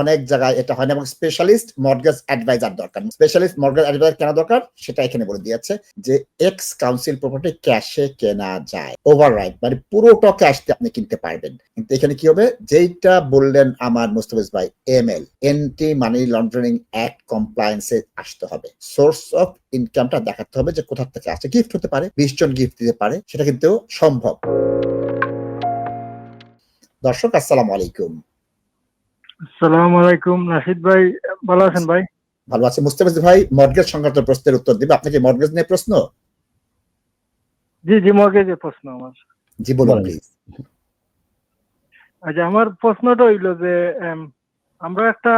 অনেক জায়গায় এটা হয় না, এবং স্পেশালিস্ট মর্গেজ অ্যাডভাইজার দরকার। স্পেশালিস্ট মর্গেজ অ্যাডভাইজার কেনা দরকার? সেটা এখানে বলে দিয়েছে যে এক্স কাউন্সিল প্রপার্টি ক্যাশে কেনা যায়। ওভার মানে পুরোটা ক্যাশ দিয়ে আপনি কিনতে পারবেন। কিন্তু এখানে কি হবে? যেইটা বললেন আমার মুস্তফিজ ভাই M L anti money laundering act কমপ্লায়েন্সে আসতে হবে। সোর্স অফ ইনকামটা দেখাতে হবে যে কোথা থেকে আসছে। গিফট হতে পারে, বিশ জন গিফট দিতে পারে, সেটা কিন্তু সম্ভব। দর্শক, আসসালামু আলাইকুম। আসসালামু আলাইকুম নাসিদ ভাই ভালো আছেন ভাই? ভালো আছে। মুস্তাফিজ ভাই মর্গেজ সংক্রান্ত প্রশ্নের উত্তর দিবে। আপনাকে মর্গেজ নিয়ে প্রশ্ন? জি জি মর্গেজের প্রশ্ন আমার। জি বলুন প্লিজ আচ্ছা আমার প্রশ্নটা হইল যে আমরা একটা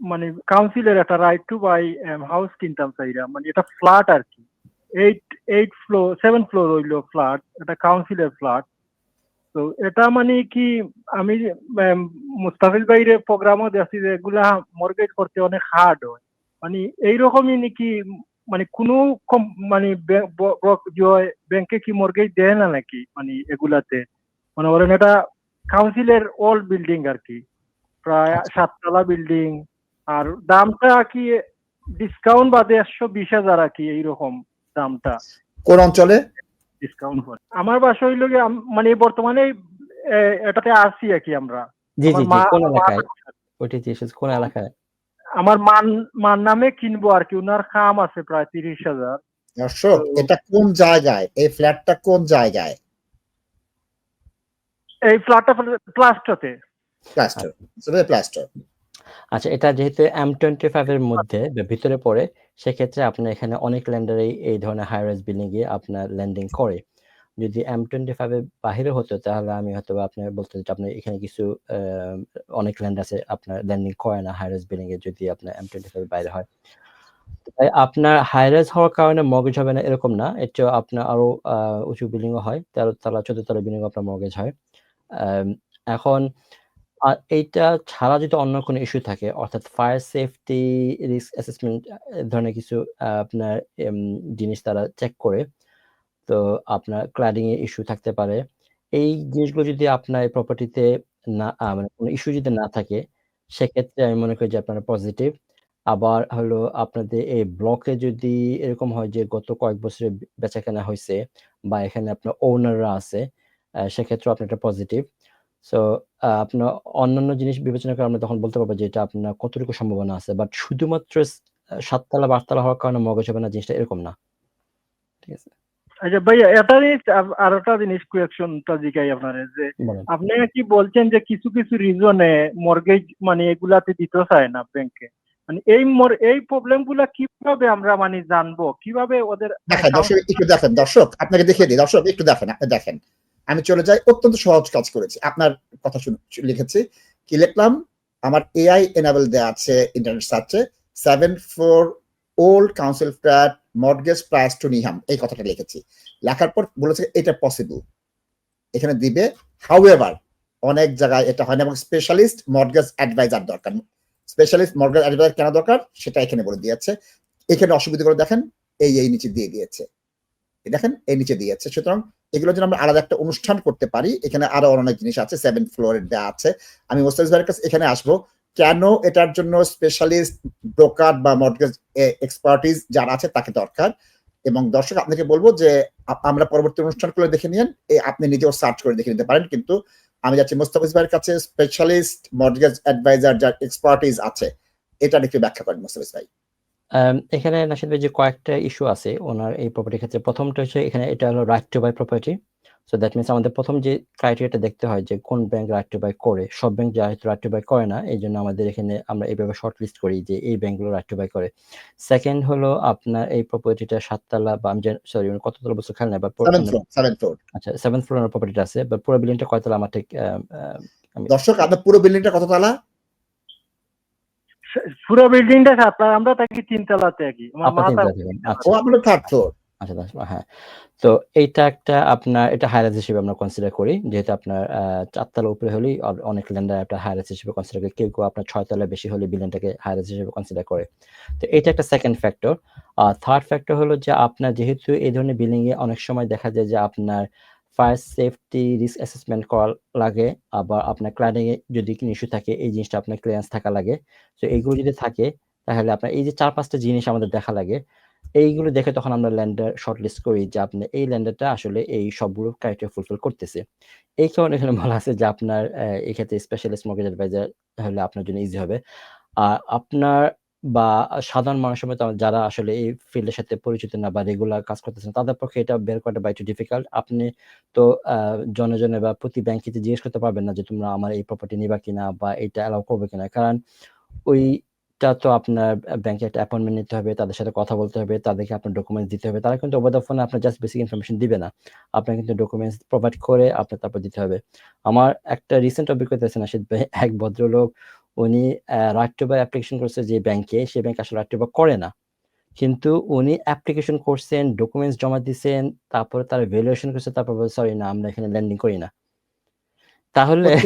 মানে কাউন্সিলের একটা রাইট টু বাই হাউস কিনতাম চাইরা। মানে এটা ফ্ল্যাট আর কি। Eight eight floor seven floor হইল ফ্ল্যাট এটা কাউন্সিলের ফ্ল্যাট তো এটা মানে কি আমি মুস্তাফিজ ভাইয়ের প্রোগ্রামও দেখছি যে এগুলা মর্গেজ করতে অনেক হার্ড হয়। মানে এইরকমই নাকি মানে কোনো কম- মানে ব্যাংকে কি মর্গেজ দেয় না নাকি? মানে এগুলাতে। মানে করেন এটা কাউন্সিলের অল বিল্ডিং আর কি। প্রায় সাততলা বিল্ডিং আর দামটা কি ডিসকাউন্ট বাদে একশো বিশ হাজার আর কি এইরকম দামটা। কোন অঞ্চলে? ডিসকাউন্ট করে। আমার বাসা হইল গিয়ে মানে বর্তমানে এটাতে আসি আর কি আমরা। জি জি কোন এলাকায়? কোন এলাকায়? আমার মান মান নামে কিনবো আর কি ওনার খাম আছে প্রায় তিরিশ হাজার। দর্শক এটা কোন জায়গায়? এই ফ্ল্যাটটা কোন জায়গায়? এই ফ্ল্যাটটা প্লাস্টতে। Plaster plaster. আচ্ছা এটা যেহেতু এম টোয়েন্টি ফাইভ এর মধ্যে ভিতরে পড়ে সেক্ষেত্রে আপনার এখানে অনেক ল্যান্ডারেই এই ধরনের হাই রাইজ বিল্ডিং এ আপনার ল্যান্ডিং করে। যদি এম টোয়েন্টি ফাইভ এর বাহিরে হতো, তাহলে আমি হয়তো আপনার বলতে যে আপনার এখানে কিছু অনেক ল্যান্ড আছে, আপনার ল্যান্ডিং করে না হাই রাইজ বিল্ডিং এ যদি আপনার এম টোয়েন্টি ফাইভ বাইরে হয়। তাই আপনার হাই রাইজ হওয়ার কারণে মর্গেজ হবে না এরকম না এটা আপনার আরও উঁচু বিল্ডিং হয়, তেরো তলা, চোদ্দ তলা বিল্ডিং আপনার মর্গেজ হয়। এখন আর এইটা ছাড়া যদি অন্য কোনো ইস্যু থাকে, অর্থাৎ ফায়ার সেফটি রিস্ক অ্যাসেসমেন্ট ধরনের কিছু আপনার জিনিস তারা চেক করে, তো আপনার ক্লাডিং এর ইস্যু থাকতে পারে। এই জিনিসগুলো যদি আপনার প্রপার্টিতে না মানে কোনো ইস্যু যদি না থাকে, সেক্ষেত্রে আমি মনে করি যে আপনার পজিটিভ আবার হলো আপনাদের এই ব্লকে যদি এরকম হয় যে গত কয়েক বছরে বেচা কেনা হয়েছে বা এখানে আপনার ওনাররা আছে সেক্ষেত্রে আপনার এটা পজিটিভ সো আপনার অন্যান্য জিনিস বিবেচনা করে আমরা তখন বলতে পারব যে এটা আপনার কতটুকু সম্ভাবনা আছে। বাট শুধুমাত্র সাততলা বা আটতলা হওয়ার কারণে মগজ হবে না জিনিসটা এরকম না। ঠিক আছে? আচ্ছা ভাইয়া এটা জিনিস আর- একটা জিনিস কোয়েকশনটা জিগাই আপনার যে আপনি কি বলছেন যে কিছু কিছু রিজনে মর্গেজ মানে এগুলাতে দিতে চায় না ব্যাংকে মানে এই মর- এই প্রবলেমগুলা কীভাবে আমরা মানে জানব? কীভাবে ওদের দেখেন দর্শক একটু দেখেন দর্শক আপনাকে দেখিয়ে দিই দর্শক একটু দেখেন আপনি দেখেন। আমি চলে যাই, অত্যন্ত সহজ কাজ করেছি। আপনার কথা লিখেছি, কি লিখলাম? আমার এআই এনাবেল দেওয়া আছে ইন্টারনেট সার্চে seven four old council flat mortgage price to Newham এই কথাটা লিখেছি। লেখার পর বলেছে, এটা পসিবল এখানে দিবে হাউএভার অনেক জায়গায় এটা হয় না এবং স্পেশালিস্ট মর্গেজ অ্যাডভাইজার দরকার। স্পেশালিস্ট মর্গেজ অ্যাডভাইজার কেনা দরকার? সেটা এখানে বলে দিয়েছে। এখানে অসুবিধাগুলো দেখেন, এই এই নিচে দিয়ে দিয়েছে। দেখেন, এই নিচে দিয়েছে সুতরাং এগুলো যেন আমরা আলাদা একটা অনুষ্ঠান করতে পারি। এখানে আরও অনেক জিনিস আছে সেভেন ফ্লোরের দেওয়া আছে। আমি মোস্তাফিজ ভাইয়ের কাছে এখানে আসব। কেন এটার জন্য স্পেশালিস্ট ব্রোকার বা মর্গেজ এক্সপার্টিস যারা আছে তাকে দরকার? এবং দর্শক, আপনাকে বলব যে আমরা পরবর্তী অনুষ্ঠান করে দেখে নিন আপনি নিজেও সার্চ করে দেখে নিতে পারেন। কিন্তু আমি যাচ্ছি মোস্তাফিজ ভাইয়ের কাছে স্পেশালিস্ট মর্গেজ অ্যাডভাইজার যার এক্সপার্টিস আছে। এটা একটু ব্যাখ্যা করেন মোস্তাফিজ ভাই। এখানে নাশিদ ভাই যে কয়েকটা ইস্যু আছে ওনার এই প্রপার্টির ক্ষেত্রে প্রথমটা হচ্ছে এখানে এটা হলো right to buy property so that means আমাদের প্রথম যে ক্রাইটেরিয়াটা দেখতে হয় যে কোন ব্যাংক রাইট টু বাই করে সব ব্যাংক যেহেতু রাইট টু বাই করে না এই জন্য আমাদের এখানে আমরা এইভাবে শর্ট লিস্ট করি যে এই ব্যাংকগুলো রাইট টু বাই করে। সেকেন্ড হলো আপনার এই প্রপার্টিটা সাততলা বা আমি সরি কততলা বছর খেয়াল নাই বা আচ্ছা সেভেন ফ্লোর প্রপার্টিটা আছে বা পুরো বিল্ডিংটা কয়তলা আমার ঠিক দর্শক আপনার পুরো বিল্ডিংটা কত তালা? পুরো বিল্ডিংটা সাতটা আমরা থাকি তিনতলাতে আর কি। আমার আচ্ছা। ও আপনার থার্ড ফ্লোর আচ্ছা দশ হ্যাঁ। তো এইটা একটা আপনার এটা হাইরাইজ হিসেবে আমরা কনসিডার করি যেহেতু আপনার চারতলা উপরে হলেই অনেক ল্যান্ডার একটা হাইরাইজ হিসেবে কনসিডার করে। কেউ কেউ আপনার ছয় তলা বেশি হলে বিল্ডিংটাকে হাইরাইজ হিসেবে কনসিডার করে। তো এটা একটা সেকেন্ড ফ্যাক্টর আর থার্ড ফ্যাক্টর হলো যে আপনার যেহেতু এই ধরনের বিল্ডিং এ অনেক সময় দেখা যায় যে আপনার ফায়ার সেফটি রিস্ক অ্যাসেসমেন্ট করা লাগে, আবার আপনার ক্লায়েন্টিং যদি কোনো ইস্যু থাকে, এই জিনিসটা আপনার ক্লিয়ারেন্স থাকা লাগে। তো এইগুলো যদি থাকে, তাহলে আপনার এই যে চার পাঁচটা জিনিস আমাদের দেখা লাগে, এইগুলো দেখে তখন আমরা ল্যান্ডার শর্টলিস্ট করি যে আপনি এই ল্যান্ডারটা আসলে এই সবগুলো ক্রাইটেরিয়া ফুলফিল করতেছে। এই কারণে এখানে বলা আছে যে আপনার এক্ষেত্রে স্পেশালিস্ট মর্গেজ অ্যাডভাইজার হলে আপনার জন্য ইজি হবে। আর আপনার বা সাধারণ মানুষের মতো যারা আসলে এই ফিল্ডের সাথে পরিচিত না বা রেগুলার কাজ করতেছেন তাদের পক্ষে এটা বের করাটা বা একটু ডিফিকাল্ট আপনি তো আহ, জনে জনে বা প্রতি ব্যাংকে জিজ্ঞেস করতে পারবেন না যে তোমরা আমার এই প্রপার্টি নিবা কিনা বা এটা অ্যালাউ করবে কিনা। কারণ ওইটা তো আপনার ব্যাংকে একটা অ্যাপয়েন্টমেন্ট নিতে হবে তাদের সাথে কথা বলতে হবে তাদেরকে আপনার ডকুমেন্টস দিতে হবে। তারা কিন্তু ওভার দ্য ফোনে আপনার জাস্ট বেসিক ইনফরমেশন দিবে না। আপনার কিন্তু ডকুমেন্টস প্রোভাইড করে আপনার তারপর দিতে হবে। আমার একটা রিসেন্ট অভিজ্ঞতা আছে নাশিদ ভাই এক ভদ্রলোক উনি রাইট অ্যাপ্লিকেশন করছে যে ব্যাংকে সে ব্যাংক আসলে রাইট করে না। কিন্তু উনি অ্যাপ্লিকেশন করছেন ডকুমেন্টস জমা দিয়েছেন তারপরে তার ভ্যালুয়েশন করছে, তারপর সরি না, আমরা এখানে ল্যান্ডিং করি না। তাহলে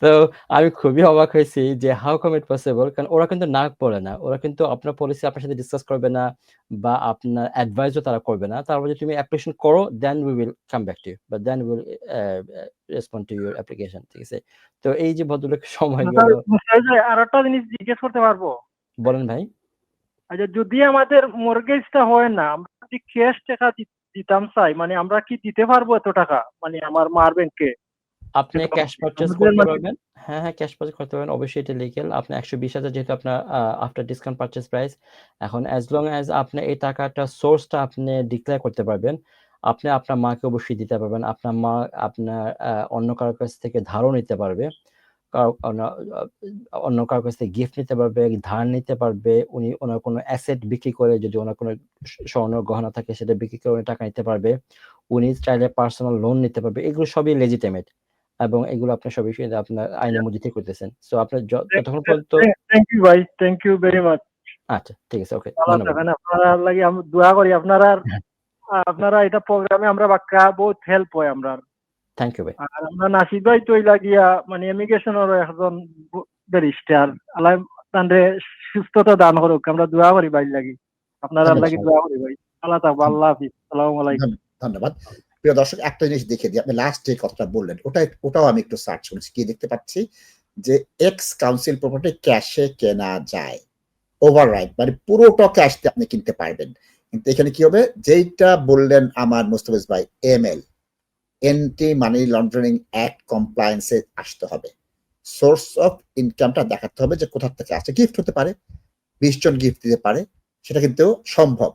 তো আমি খুবই অবাক হয়েছি যে হাউ কাম ইট পসিবল কারণ ওরা কিন্তু না বলে না। ওরা কিন্তু আপনার পলিসি আপনার সাথে ডিসকাস করবে না বা আপনার অ্যাডভাইসও তারা করবে না। তারপর যদি তুমি অ্যাপ্লিকেশন করো then we will come back to you বা then will respond to your application ঠিক আছে? তো এই যে ভদ্রলোক সময় গেল আর একটা জিনিস জিজ্ঞেস করতে পারব? বলেন ভাই। আচ্ছা যদি আমাদের মর্গেজটা হয় না আমরা যদি ক্যাশ টাকা দি- দিতাম চাই। মানে আমরা কি দিতে পারব এত টাকা? মানে আমার মার ব্যাংকে। আপনি ক্যাশ পারচেজ করতে পারবেন। হ্যাঁ হ্যাঁ ক্যাশ পারচেজ করতে পারবেন। অবশ্যই এটা লিগেল আপনি একশো বিশ হাজার যেহেতু আপনার আফটার ডিসকাউন্ট পারচেজ প্রাইস এখন অ্যাজ লং অ্যাজ আপনি এই টাকাটা সোর্সটা আপনি ডিক্লেয়ার করতে পারবেন আপনি আপনার মাকে অবশ্যই দিতে পারবেন। আপনার মা আপনার অন্য কারোর কাছ থেকে ধারও নিতে পারবে। অন্য- কারোর কাছ থেকে গিফট নিতে পারবে ধার নিতে পারবে উনি ওনার কোনো অ্যাসেট বিক্রি করে যদি ওনার কোনো স্বর্ণ গহনা থাকে সেটা বিক্রি করে উনি টাকা নিতে পারবে। উনি চাইলে পার্সোনাল লোন নিতে পারবে। এগুলো সবই লেজিটেমেট এবং এগুলো আপনার সবই আপনার আইনের মধ্যে ঠিক করতেছেন। সো আপনার যতক্ষণ পর্যন্ত থ্যাংক ইউ ভাই থ্যাংক ইউ ভেরি মাচ আচ্ছা ঠিক আছে ওকে আপনারা লাগি আমি দোয়া করি আপনারা হ্যাঁ। আপনারা এটা প্রোগ্রামে আমরা বাক্কা বহুত হেল্প হয় আমরা থ্যাংক ইউ ভাই আর আমরা নাসিদ ভাই তো লাগিয়া মানে ইমিগ্রেশনের একজন ব্যারিস্টার আল্লাহ তান্ডে সুস্থতা দান করুক আমরা দোয়া করি ভাই লাগি। আপনারা। লাগি দোয়া করি ভাই। আল্লাহ থাকব আল্লাহ হাফিজ। সালামু আলাইকুম। ধন্যবাদ প্রিয় দর্শক একটা জিনিস দেখে দিই। আপনি লাস্ট যে কথাটা বললেন ওটা ওটাও আমি একটু সার্চ করেছি। কি দেখতে পাচ্ছি যে এক্স কাউন্সিল প্রপার্টি ক্যাশে কেনা যায়। ওভার রাইট মানে পুরোটা ক্যাশ দিয়ে আপনি কিনতে পারবেন। কিন্তু এখানে কি হবে? যেইটা বললেন আমার মোস্তফিজ ভাই M L anti money laundering act কমপ্লায়েন্সে আসতে হবে। সোর্স অফ ইনকামটা দেখাতে হবে যে কোথা থেকে আসছে। গিফট হতে পারে, বিশ জন গিফট দিতে পারে, সেটা কিন্তু সম্ভব।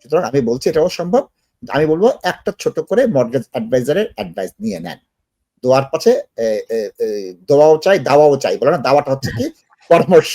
সুতরাং আমি বলছি এটাও সম্ভব। আমি বলব একটা ছোট করে মর্গেজ অ্যাডভাইজারের অ্যাডভাইস নিয়ে নেন। দোয়ার পাশে দোয়াও চাই, দাওয়াও চাই। বলে না, দাওয়াটা হচ্ছে কি, পরামর্শ।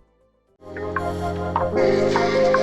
Thank you.